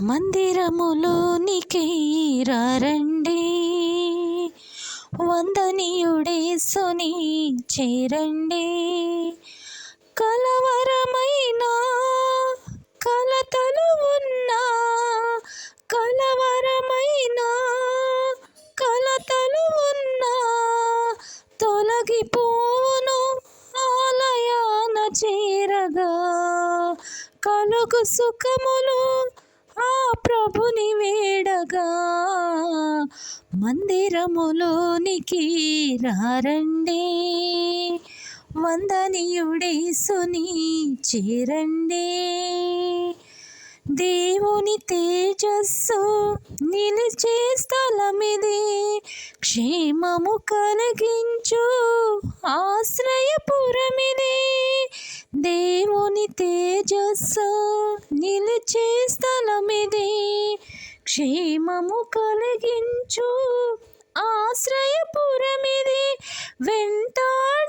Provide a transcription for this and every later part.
మందిరములోనికి రండి వందనీయుడేసుని చేరండి. కలవరమైన కలతలు ఉన్నా కలవరమైన కలతలు ఉన్నా తొలగిపోవును ఆలయాన చేరగా. కలుగు సుఖములు ఆ ప్రభుని వేడగా మందిరములోనికి రారండి వందనీయుడేసుని చేరండి. దేవుని తేజస్సు నిలిచే స్థలమిది. క్షేమము కలిగించు ఆశ్రయపురమిది. దేవుని తేజస్సు నిలిచే స్థలమిది. క్షేమము కలిగించు. ఆశ్రయపురమిది. వెంటాడు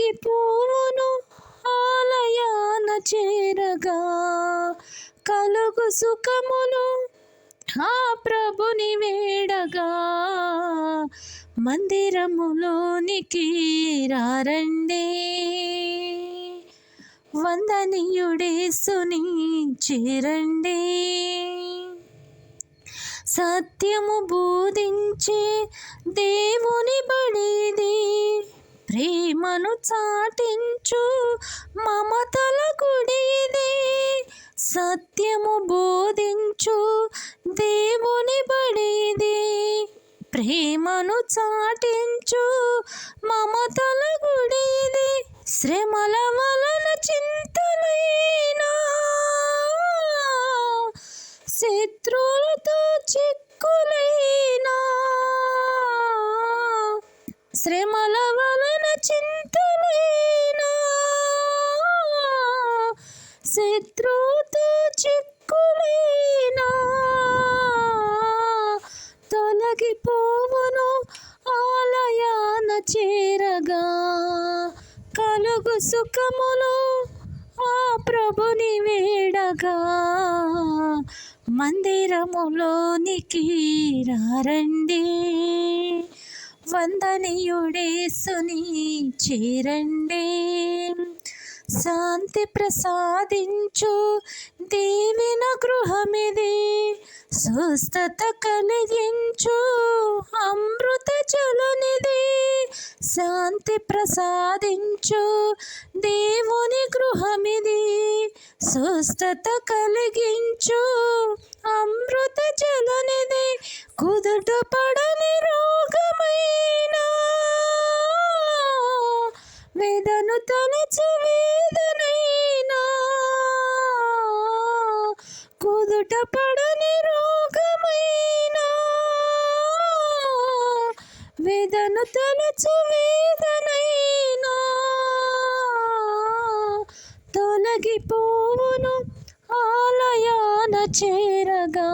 తొలగిపోవును ఆలయాన చేరగా. కలుగు సుఖములు ఆ ప్రభుని వేడగా. మందిరములోనికి రారండి. వందనీయుడేసుని చేరండి సత్యము బోధించే దేవుని బడిది. ప్రేమను చాటించు మమతల గుడిది సత్యము బోధించు దేవుని బడిది ప్రేమను చాటించు మమతల గుడిది శ్రమల శత్రుతు చిక్కులేనా? తొలగిపోవును ఆలయాన చేరగా. కలుగు సుఖములు ఆ ప్రభుని వేడగా. మందిరములోనికి రారండి వందనీయుడేసుని చేరండి. శాంతి ప్రసాదించు. దేవిన గృహమిది స్వస్థత కలిగించు. అమృత జలనిది శాంతి ప్రసాదించు. దేవుని గృహమిది స్వస్థత కలిగించు. అమృత జలనిది కుదుట పడని రోగమైన వేదను తలచు కుదుట పడని రోగమైన? వేదను తలచు వేదనైనా? తొలగిపోవును ఆలయాన చేరగా.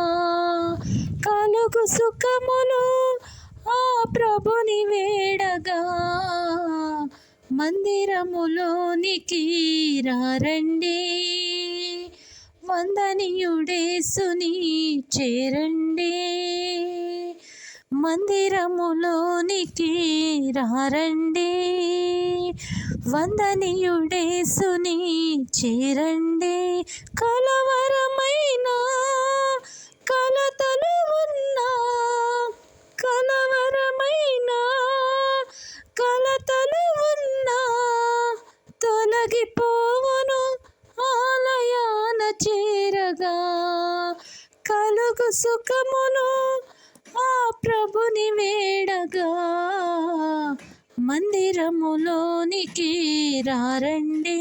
కలుగు సుఖములు ఆ ప్రభుని వేడగా. మందిరములోనికి రారండి. వందనీయుడేసుని చేరండి. మందిరములోనికి రారండి. వందనీయుడేసుని చేరండి. కలవరమైన కలతలు ఉన్నా కలవరమైన కలతలు ఉన్నా తొలగిపో సుఖమును ఆ ప్రభుని వేడగా మందిరములోనికి రారండి.